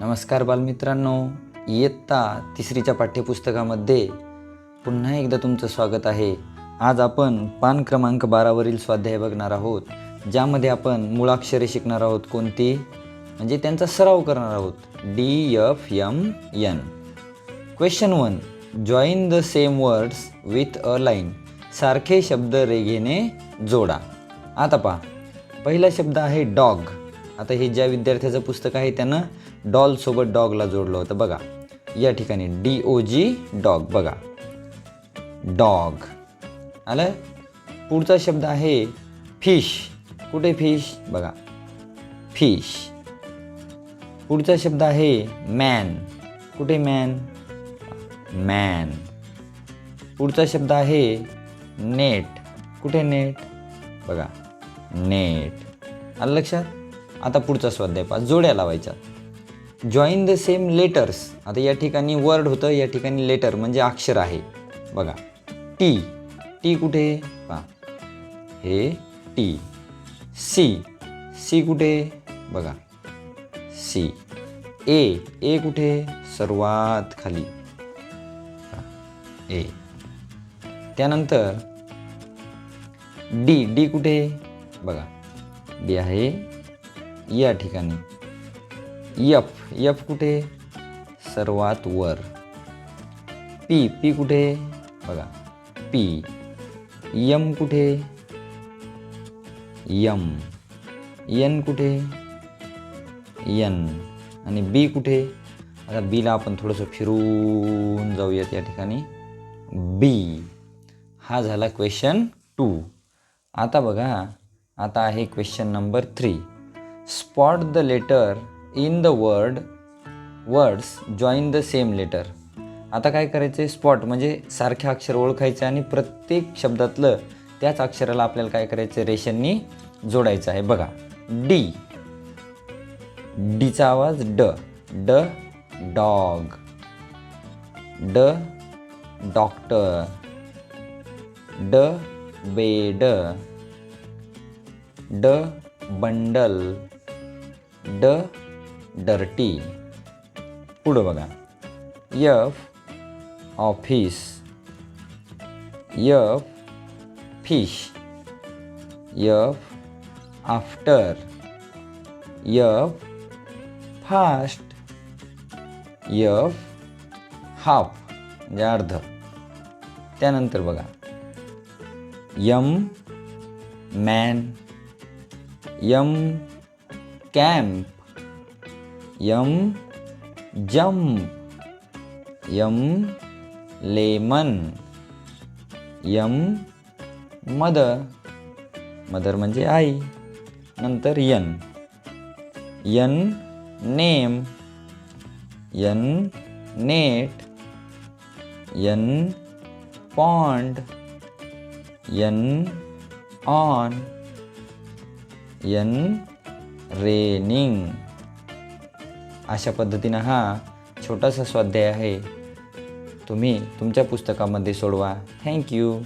नमस्कार बालमित्रांनो. इयत्ता तिसरीच्या पाठ्यपुस्तकामध्ये पुन्हा एकदा तुमचं स्वागत आहे. आज आपण पान क्रमांक बारावरील स्वाध्याय बघणार आहोत ज्यामध्ये आपण मुळाक्षरे शिकणार आहोत कोणती? म्हणजे त्यांचा सराव करणार आहोत. D F M N question one join the same words with a line सारखे शब्द रेघेने जोडा. आता पहा. पहिला शब्द आहे डॉग. आता हे ज्या विद्यार्थ्याचं पुस्तक आहे त्यानं डॉलसोबत डॉगला जोडलं होतं. बघा या ठिकाणी डी ओ जी डॉग. बघा डॉग. आलं? पुढचा शब्द आहे फिश. कुठे फिश? बघा फिश. पुढचा शब्द आहे मॅन. कुठे मॅन? मॅन. पुढचा शब्द आहे नेट. कुठे नेट? बघा नेट. आलं लक्षात? आता पुढचा स्वाध्याय पहा. जोड्या लावायच्या. जॉईन द सेम लेटर्स आता या ठिकाणी वर्ड होतं या ठिकाणी लेटर म्हणजे अक्षर आहे. बघा. टी टी कुठे? पहा. हे टी सी सी कुठे? बघा. सी ए ए कुठे? सर्वात खाली. ए त्यानंतर डी डी कुठे? बघा. डी आहे या ठिकाणी. यफ यफ कुठे? सर्वात वर. पी पी कुठे? बघा. पी. यम कुठे? यम. यन कुठे? यन आणि बी कुठे? आता बीला आपण थोडंसं फिरून जाऊयात या ठिकाणी. बी हा झाला क्वेश्चन टू आता बघा. आता आहे question number three spot the letter in the word words join the same letter आता काय करायचं आहे स्पॉट म्हणजे सारखे अक्षर ओळखायचे आणि प्रत्येक शब्दातलं त्याच अक्षराला आपल्याला काय करायचं रेषांनी जोडायचं आहे. बघा डी डीचा आवाज ड. ड डॉग ड डॉक्टर ड बेड ड बंडल ड डर्टी पुढं बघा. F office F fish F after F fast F half म्हणजे अर्ध. त्यानंतर बघा. M man M camp M jam M lemon M mother mother म्हणजे आई नंतर N. N name N net N pond N on N raining. अशा पद्धतीनं हा छोटासा स्वाध्याय आहे. तुम्ही तुमच्या पुस्तकामध्ये सोडवा. थँक्यू